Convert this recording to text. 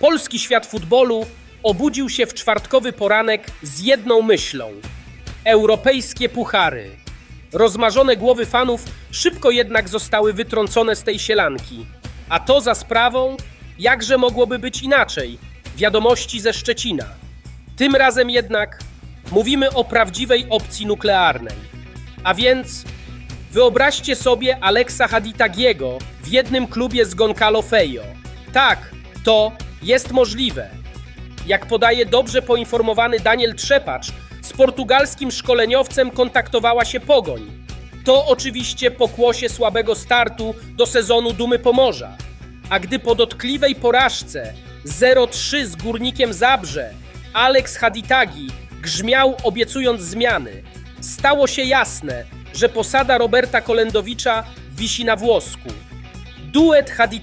Polski świat futbolu obudził się w czwartkowy poranek z jedną myślą: europejskie puchary. Rozmarzone głowy fanów szybko jednak zostały wytrącone z tej sielanki. A to za sprawą, jakże mogłoby być inaczej, wiadomości ze Szczecina. Tym razem jednak mówimy o prawdziwej opcji nuklearnej. A więc wyobraźcie sobie Aleksa Haditagiego w jednym klubie z Goncalo Feio. Tak, to jest możliwe. Jak podaje dobrze poinformowany Daniel Trzepacz, z portugalskim szkoleniowcem kontaktowała się Pogoń. To oczywiście pokłosie słabego startu do sezonu Dumy Pomorza. A gdy po dotkliwej porażce 0-3 z Górnikiem Zabrze Alex Haditagi grzmiał obiecując zmiany, stało się jasne, że posada Roberta Kolendowicza wisi na włosku. Duet Haditagi